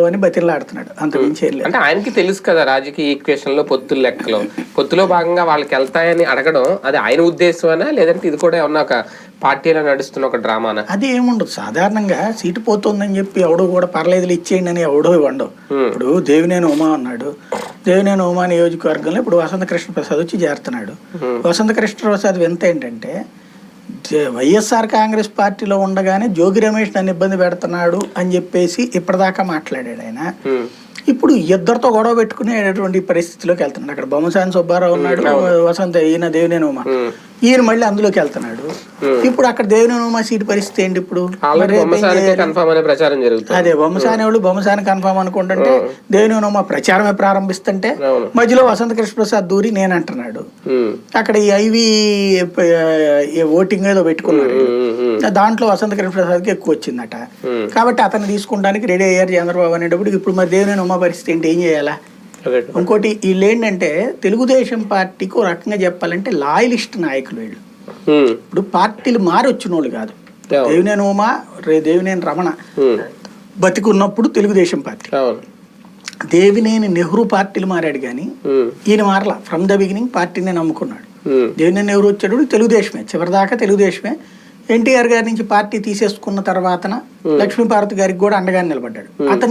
అని బతిలాడుతున్నాడు. అంత మించి అంటే ఆయనకి తెలుసు కదా రాజకీయ ఈక్వేషన్లో పొత్తుల లెక్కలో. పొత్తులో భాగంగా వాళ్ళకి వెళ్తాయని అడగడం అది ఆయన ఉద్దేశమేనా? లేదంటే ఇది కూడా ఏమన్నా ఒక పార్టీలో నడుస్తున్న ఒక డ్రామానా? అది ఏముండదు. సాధారణంగా సీటు పోతుందని చెప్పి ఎవడో కూడా పర్లేదు ఇచ్చేయండి అని ఎవడో ఇవ్వండు. ఇప్పుడు దేవినేని ఉమా ఉన్నాడు. దేవినేని ఉమా నియోజకవర్గంలో ఇప్పుడు వసంత కృష్ణ ప్రసాద్ వచ్చి చేరుతున్నాడు. వసంత కృష్ణ ప్రసాద్ వింత ఏంటంటే వైఎస్ఆర్ కాంగ్రెస్ పార్టీలో ఉండగానే జోగి రమేష్ నన్ను ఇబ్బంది పెడుతున్నాడు అని చెప్పేసి ఇప్పటిదాకా మాట్లాడాడు ఆయన. ఇప్పుడు ఇద్దరితో గొడవ పెట్టుకునేటువంటి పరిస్థితిలోకి వెళ్తున్నాడు. అక్కడ బొమ్మసాని సుబ్బారావు ఉన్నాడు వసంత ఈయన దేవినేని ఉమా. ఈయన మళ్ళీ అందులోకి వెళ్తున్నాడు. ఇప్పుడు అక్కడ దేవినేని ఉమా సీటు పరిస్థితి ఏంటి ఇప్పుడు? అదే బొమ్మసాని వాళ్ళు బొమ్మసాని కన్ఫామ్ అనుకుంటుంటే దేవినేని ఉమా ప్రచారమే ప్రారంభిస్తుంటే. మధ్యలో వసంత కృష్ణ ప్రసాద్ దూరి నేను అంటున్నాడు. అక్కడ ఈ ఐవి ఓటింగ్ ఏదో ఉమ్, దాంట్లో వసంత కృష్ణ ప్రసాద్కి ఎక్కువ వచ్చిందట. కాబట్టి అతను తీసుకుంటానికి రెడీ అయ్యారు చంద్రబాబు అనేటప్పుడు ఇప్పుడు మరి దేవినేని ఉమా పరిస్థితి ఏంటి? ఏం చేయాలా? ఇంకోటి వీళ్ళు ఏంటంటే తెలుగుదేశం పార్టీకి ఒక రకంగా చెప్పాలంటే లాయలిస్ట్ నాయకులు వీళ్ళు. ఇప్పుడు పార్టీలు మారి వచ్చిన వాళ్ళు కాదు. దేవినేని ఉమా రే దేవినేని రమణ బతికున్నప్పుడు తెలుగుదేశం పార్టీ. దేవినేని నెహ్రూ పార్టీలు మారాడు కానీ ఈయన మారలా. ఫ్రమ్ ద బిగినింగ్ పార్టీనే నమ్ముకున్నాడు. దేవినేని నెహ్రూ వచ్చాడు తెలుగుదేశమే. చివరిదాకా తెలుగుదేశమే. ఎన్టీఆర్ గారి నుంచి పార్టీ తీసేసుకున్న తర్వాతన లక్ష్మీపార్వతి గారికి కూడా అండగా నిలబడ్డాడు. అతను